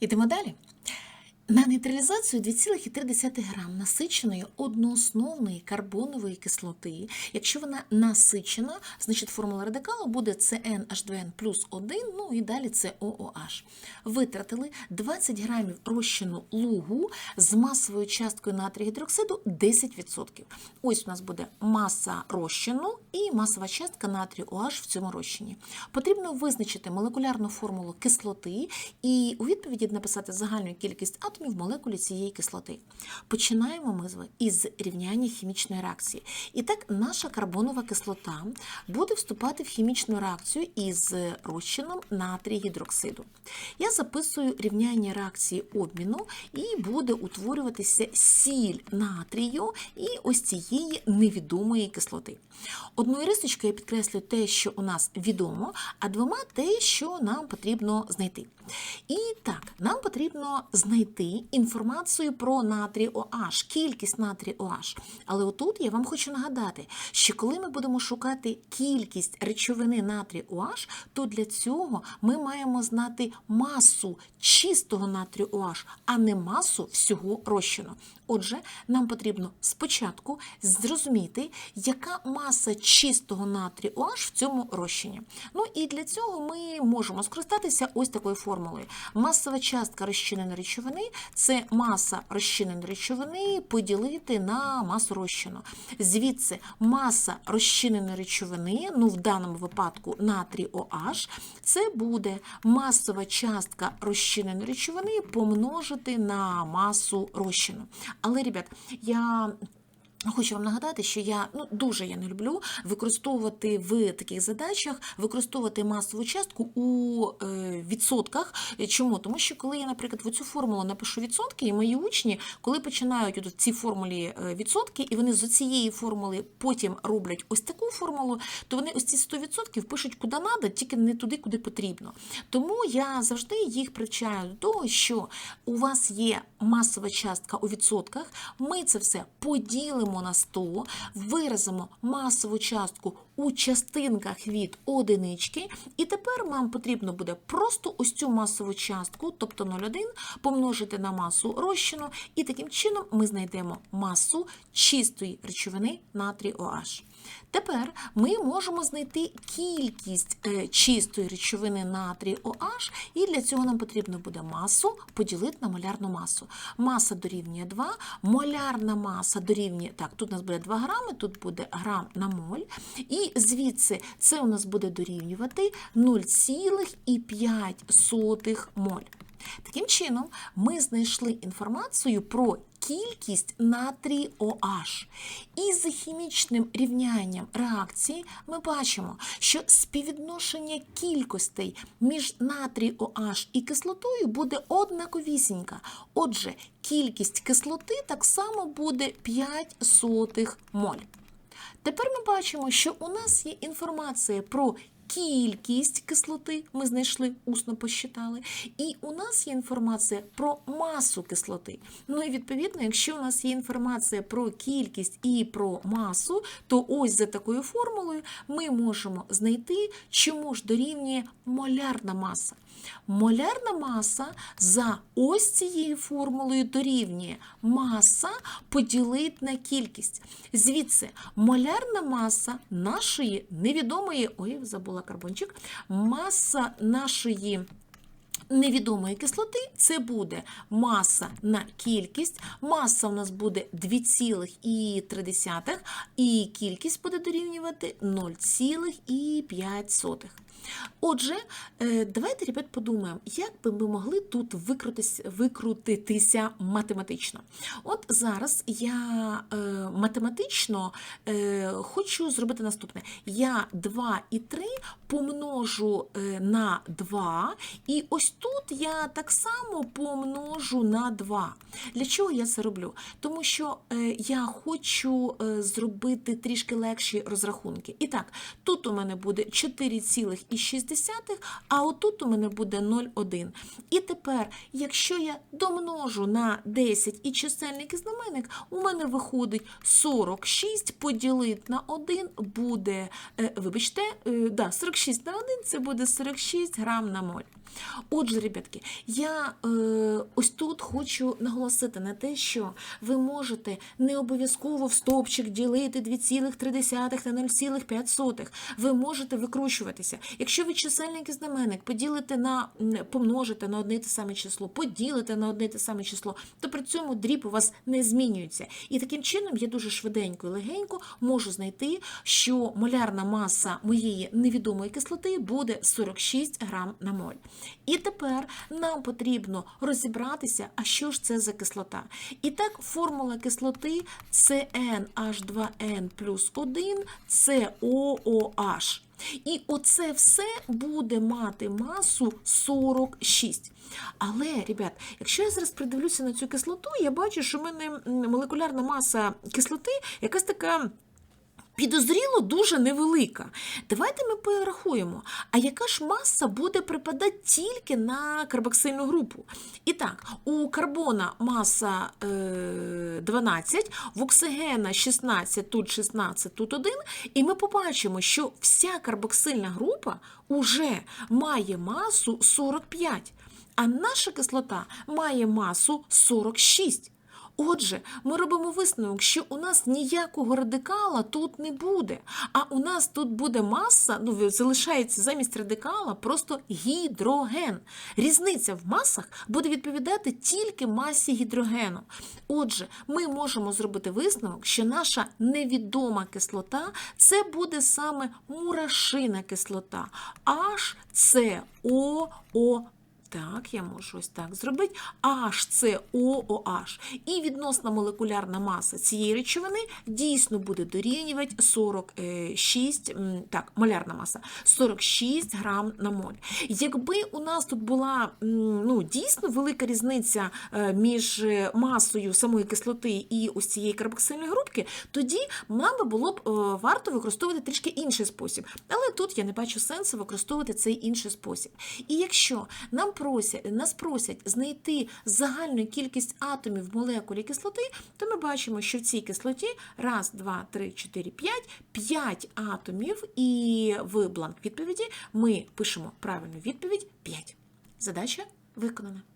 Ідемо далі. На нейтралізацію 2,3 грам насиченої одноосновної карбонової кислоти. Якщо вона насичена, значить формула радикалу буде CnH2n плюс 1, ну і далі це OOH. Витратили 20 грамів розчину лугу з масовою часткою натрію гідроксиду 10%. Ось у нас буде маса розчину і масова частка натрію OH в цьому розчині. Потрібно визначити молекулярну формулу кислоти і у відповіді написати загальну кількість атомів молекулі цієї кислоти. Починаємо ми із рівняння хімічної реакції. І так, наша карбонова кислота буде вступати в хімічну реакцію із розчином натрій гідроксиду. Я записую рівняння реакції обміну і буде утворюватися сіль натрію і ось цієї невідомої кислоти. Одною рисочкою я підкреслю те, що у нас відомо, а двома те, що нам потрібно знайти. І так, нам потрібно знайти інформацію про натрій OH, кількість натрій OH. Але отут я вам хочу нагадати, що коли ми будемо шукати кількість речовини натрій OH, то для цього ми маємо знати масу чистого натрію OH, а не масу всього розчину. Отже, нам потрібно спочатку зрозуміти, яка маса натрію OH в цьому розчині. Ну і для цього ми можемо скористатися ось такою формулою. Масова частка розчиненої речовини це маса розчиненої речовини поділити на масу розчину. Звідси маса розчиненої речовини, ну в даному випадку натрій OH, це буде масова частка розчиненої речовини помножити на масу розчину. Але, ребят, я. Хочу вам нагадати, що я ну дуже я не люблю використовувати в таких задачах, використовувати масову частку у е, відсотках. Чому? Тому що коли я, наприклад, в цю формулу напишу відсотки, і мої учні, коли починають от в цій формулі е, відсотки, і вони з цієї формули потім роблять ось таку формулу, то вони ось ці 100% пишуть куди треба, тільки не туди, куди потрібно. Тому я завжди їх привчаю до того, що у вас є масова частка у відсотках, ми це все поділимо на 100, виразимо масову частку у частинках від одинички, і тепер нам потрібно буде просто ось цю масову частку, тобто 0,1, помножити на масу розчину, і таким чином ми знайдемо масу чистої речовини натрій OH. Тепер ми можемо знайти кількість е, чистої речовини натрій OH, і для цього нам потрібно буде масу поділити на молярну масу. Маса дорівнює 2, молярна маса дорівнює, так, тут у нас буде 2 грами, тут буде грам на моль. І звідси це у нас буде дорівнювати 0,5 моль. Таким чином, ми знайшли інформацію про кількість натрій OH. І за хімічним рівнянням реакції ми бачимо, що співвідношення кількостей між натрій OH і кислотою буде однаковісінька. Отже, кількість кислоти так само буде 5 сотих моль. Тепер ми бачимо, що у нас є інформація про кількість кислоти, ми знайшли, усно посчитали, і у нас є інформація про масу кислоти. Ну і відповідно, якщо у нас є інформація про кількість і про масу, то ось за такою формулою ми можемо знайти, чому ж дорівнює молярна маса. Молярна маса за ось цією формулою дорівнює маса поділити на кількість. Звідси молярна маса нашої невідомої, ой, забула карбончик, маса нашої. Невідомої кислоти це буде маса на кількість. Маса у нас буде 2,3, і кількість буде дорівнювати 0,5. Отже, е, давайте, ребят, подумаємо, як би ми могли тут викрутитися математично. От зараз я е, математично е, хочу зробити наступне. Я 2 і 3 помножу на 2, і ось тут я так само помножу на 2. Для чого я це роблю? Тому що я хочу зробити трішки легші розрахунки. І так, тут у мене буде 4,6 0,6, а отут у мене буде 0,1. І тепер, якщо я домножу на 10 і чисельник і знаменник, у мене виходить 46 поділити на 1 буде, е, вибачте, е, да, 46 на 1 це буде 46 грам на моль. Отже, ребятки, я е, ось тут хочу наголосити на те, що ви можете не обов'язково в стовпчик ділити 2,3 на 0,5. Ви можете викручуватися. Якщо ви чисельник і знаменник поділите на помножите на одне те саме число, поділите на одне те саме число, то при цьому дріб у вас не змінюється. І таким чином я дуже швиденько і легенько можу знайти, що молярна маса моєї невідомої кислоти буде 46 грам на моль. І тепер нам потрібно розібратися, а що ж це за кислота. І так, формула кислоти CnH2n плюс 1 COOH. І оце все буде мати масу 46. Але, ребят, якщо я зараз придивлюся на цю кислоту, я бачу, що в мене молекулярна маса кислоти якась така. Підозріло дуже невелика. Давайте ми порахуємо, а яка ж маса буде припадати тільки на карбоксильну групу? І так, у карбона маса е, 12, в оксигена 16, тут 16, тут 1, і ми побачимо, що вся карбоксильна група уже має масу 45, а наша кислота має масу 46. Отже, ми робимо висновок, що у нас ніякого радикала тут не буде, а у нас тут буде маса, ну залишається замість радикала просто гідроген. Різниця в масах буде відповідати тільки масі гідрогену. Отже, ми можемо зробити висновок, що наша невідома кислота це буде саме мурашина кислота HCOO. Так, я можу ось так зробити. HCOOH. І відносна молекулярна маса цієї речовини дійсно буде дорівнювати 46, м, так, молярна маса, 46 грам на моль. Якби у нас тут була ну, дійсно велика різниця е, між масою самої кислоти і ось цієї карбоксильної групки, тоді нам було б е, варто використовувати трішки інший спосіб. Але тут я не бачу сенсу використовувати цей інший спосіб. І якщо нам просять, нас просять знайти загальну кількість атомів молекулі кислоти, то ми бачимо, що в цій кислоті раз, два, три, чотири, п'ять, п'ять атомів, і в бланк відповіді ми пишемо правильну відповідь 5. Задача виконана.